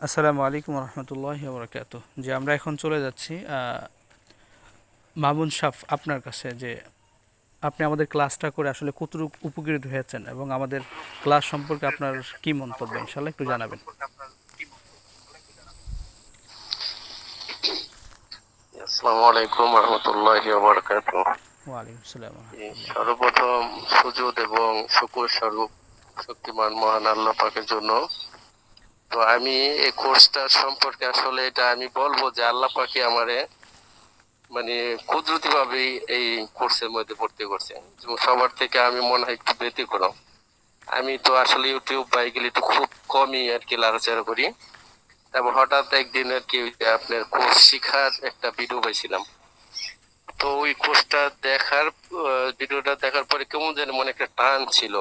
আসসালামু আলাইকুম রহমতুল্লাহ বরকাত যে আমরা এখন চলে যাচ্ছি মামুন সাফ আপনার কাছে যে আপনি আমাদের ক্লাসটা করে আসলে কতটুকু উপকৃত হয়েছেন এবং আমাদের ক্লাস সম্পর্কে আপনার কি মন্তব্য? ইনশাল্লাহ একটু জানাবেন। আসসালামু আলাইকুম রহমতুল্লাহি বারাকাত সর্বপ্রথম সুযোগ এবং শুকুর স্বরূপ শক্তিমান মহান আল্লাহ পাকের জন্য তো আমি এই কোর্সটা সম্পর্কে আসলে এটা আমি বলব যে আল্লাহ পাকে আমারে মানে কুদরতি ভাবে এই কোর্সের মধ্যে ভর্তি করছে। সবার থেকে আমি মনে হয় একটু ব্যতিক্রম। আমি তো আসলে ইউটিউব বা এগুলি তো খুব কমই আর কি লাড়াচাড়া করি। তারপর হঠাৎ একদিন আর কি আপনার কোর্স শিখার একটা ভিডিও পাইছিলাম। তো ওই কোর্সটা দেখার ভিডিওটা দেখার পরে কেমন যেন মনে একটা টান ছিল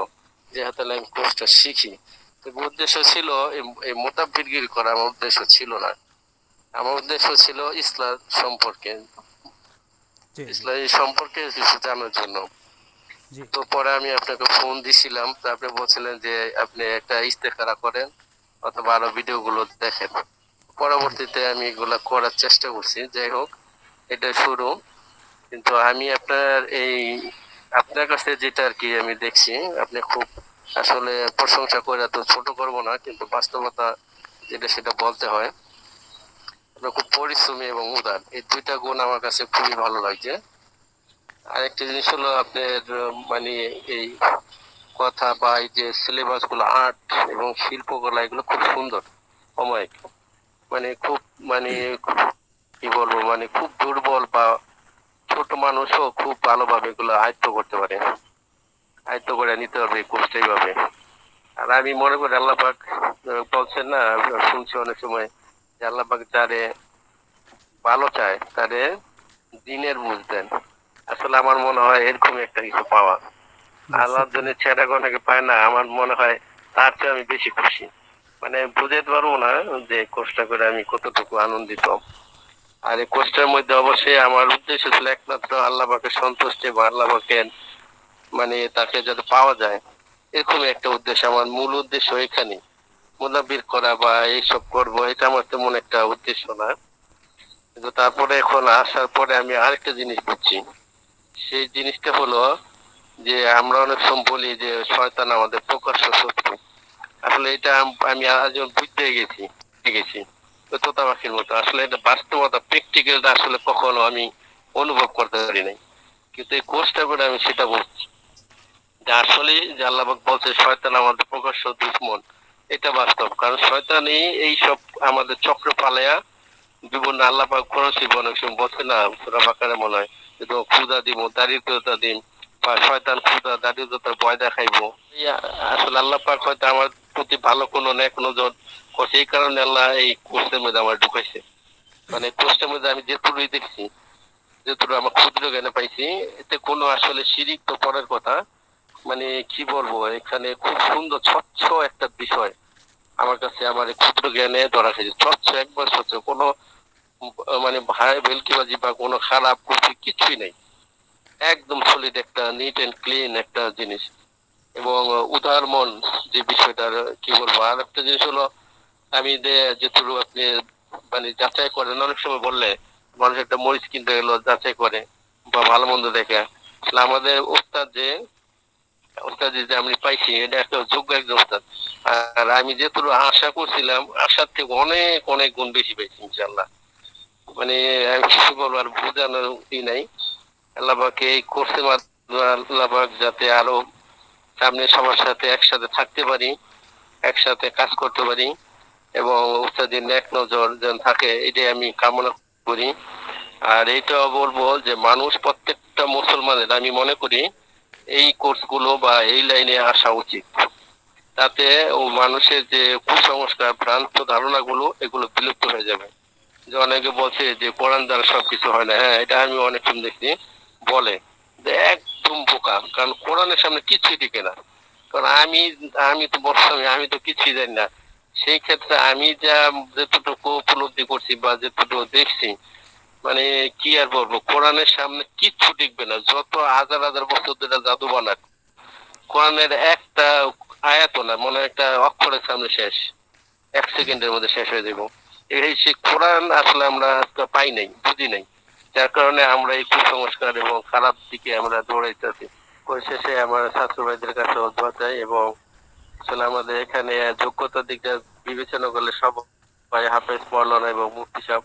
যে হাতে আমি কোর্সটা শিখি। উদ্দেশ্য ছিল এই- মোতাবিরগিরি করা আমার উদ্দেশ্য ছিল না। আমার উদ্দেশ্য ছিল ইসলাম সম্পর্কে। ইসলাম সম্পর্কে কিছু জানার জন্য। তো পরে আমি আপনাকে ফোন দিছিলাম তো আপনি বলছিলেন যে আপনি একটা ইস্তেখারা করেন অথবা আরও ভিডিও গুলো দেখেন। পরবর্তীতে আমি এগুলা করার চেষ্টা করছি। যাই হোক এটা শুরু। কিন্তু আমি আপনার এই আপনার কাছে যেটা আর কি আমি দেখছি আপনি খুব আসলে প্রশংসা করে তো ছোট করব না, কিন্তু বাস্তবতা যেটা সেটা বলতে হয়। খুব পরিশ্রমী এবং উদার। এই দুইটা গুণ আমার কাছে খুবই ভালো লাগছে। আরেকটা জিনিস হলো আপনার মানে এই কথা বা এই যে সিলেবাসগুলো আর্ট এবং শিল্পকলা, এগুলো খুব সুন্দর, অমায়িক। মানে খুব মানে কি বলব মানে খুব দুর্বল বা ছোট মানুষও খুব ভালোভাবে এগুলো আয়ত্ত করতে পারে। আয়ত্ত করে নিতে হবে কোর্সটা এইভাবে। আর আমি মনে করি আল্লাহ পাক আহ, বলছেন না শুনছি অনেক সময় যে আল্লাহ পাক যারে ভালো চায় তারে দিনের বুঝ দেন। আসলে আমার মনে হয় এরকম একটা কিছু পাওয়া। আল্লাহর জন্য ছেড়া অনেকে পায় না আমার মনে হয় তার চেয়ে আমি বেশি খুশি। মানে বুঝাতে পারব না যে কোর্সটা করে আমি কতটুকু আনন্দিত। আর এই কোর্সটার মধ্যে অবশ্যই আমার উদ্দেশ্য ছিল একমাত্র আল্লাহ পাকে সন্তুষ্টি বা আল্লাহ পাকের মানে তাকে যাতে পাওয়া যায় এরকম একটা উদ্দেশ্য। আমার মূল উদ্দেশ্য এখানে মোদাবির করা বা এইসব করব, এটা আমার তেমন একটা উদ্দেশ্য না। কিন্তু তারপরে এখন আসার পরে আমি আরেকটা জিনিস বুঝছি। সেই জিনিসটা হলো যে আমরা অনেক সময় বলি যে শয়তান আমাদের প্রকাশ্য শত্রু। আসলে এটা আম- আজ বুঝতে গেছি গেছি। ওই তোতা পাখির মতো। আসলে এটা বাস্তবতা প্র্যাকটিক্যালটা আসলে কখনো আমি অনুভব করতে পারি নাই। কিন্তু এই কোর্সটা করে আমি সেটা বুঝছি। যে আসলে যে আল্লাহবাক বলছে, শয়তান আমাদের প্রকাশ্য দুশ্মন। এটা বাস্তব, কারণ শয়তানই এইসব আমাদের চক্র পালায়া বিভিন্ন আল্লাহ পাক অনেক সময় বলছে না, সুরা বাকারে মনে হয় ক্ষুদা দিব দারিদ্রতা দিন, বা শয়তান ক্ষুদা দারিদ্রতার ভয় দেখাইবো। আসলে আল্লাহ পাক হয়তো আমার প্রতি ভালো কোনো ন্যাক নজর করছে, এই কারণে আল্লাহ এই কোর্সের মধ্যে আমার ঢুকাইছে। মানে কোর্সের মধ্যে আমি যেটুকুই দেখছি, যেটুকু আমার ক্ষুদ্র জ্ঞানে পাইছি, এতে কোনো আসলে শিরিক তো পরের কথা মানে কি বলব, এখানে খুব সুন্দর, স্বচ্ছ একটা বিষয় আমার কাছে, আমার ক্ষুদ্র জ্ঞানে ধরা খেয়েছে স্বচ্ছ, একবার স্বচ্ছ, কোনো মানে ভাই ভেলকিবাজি বা কোনো খারাপ কিছু কিছুই নেই। একদম সলিড একটা নিট এন্ড ক্লিন একটা জিনিস। এবং উদার মন যে বিষয়টার, কি বলব, আর একটা জিনিস হলো, আমি যে যেটুকু আপনি মানে যাচাই করেন, অনেক সময় বললে মানুষ একটা মরিচ কিনতে গেলো যাচাই করে বা ভালো মন্দ দেখে। আমাদের ওস্তাদ যে ওস্তাদ যে আমি পাইছি, এটা একটা যোগ্য একজন ওস্তাদ আর আমি যেটুকু আশা করছিলাম, আশার থেকে অনেক অনেক গুণ বেশি পেয়েছি ইনশাল্লাহ মানে আমি কিছু বলব, আর বোঝানোর ই নাই। আল্লাহবাকে এই কোর্সের মাধ্যমে যাতে আরও সামনে সবার সাথে একসাথে থাকতে পারি, একসাথে কাজ করতে পারি, এবং উস্তাদের ন্যাক নজর যেন থাকে, এটাই আমি কামনা করি। আর এইটাও বলব যে, মানুষ প্রত্যেকটা মুসলমানের, আমি মনে করি এই কোর্সগুলো বা এই লাইনে আসা উচিত। তাতে ও মানুষের যে কুসংস্কার, ভ্রান্ত ধারণাগুলো, এগুলো বিলুপ্ত হয়ে যাবে। যে অনেকে বলছে যে কোরআন দ্বারা সবকিছু হয় না। হ্যাঁ এটা আমি অনেক সময় দেখছি। বলে একদম বোকা। কারণ কোরআনের সামনে কিছুই টিকে না। কারণ আমি আমি তো বর্তমানে, আমি তো কিছুই জানি না। সেই ক্ষেত্রে আমি যা, যেতটুকু উপলব্ধি করছি বা যেতটুকু দেখছি মানে কি আর বলব, কোরআনের সামনে কিচ্ছু টিকবে না, যত হাজার হাজার বছর ধরে জাদু বানাক, কোরআনের একটা আয়াত না, মনে একটা অক্ষরের সামনে শেষ, এক সেকেন্ডের মধ্যে শেষ হয়ে যাব এই সে কোরআন আসলে আমরা পাই নাই, বুঝি নাই, যার কারণে আমরা এই কুসংস্কার এবং খারাপ দিকে আমরা দৌড়াইতেছি। পরিশেষে আমার ছাত্র ভাইদের কাছে অধ্যয় চাই এবং আসলে আমাদের এখানে যোগ্যতার দিকটা বিবেচনা করলে সব হাফেজ, মৌলানা এবং মুফতি সাহেব।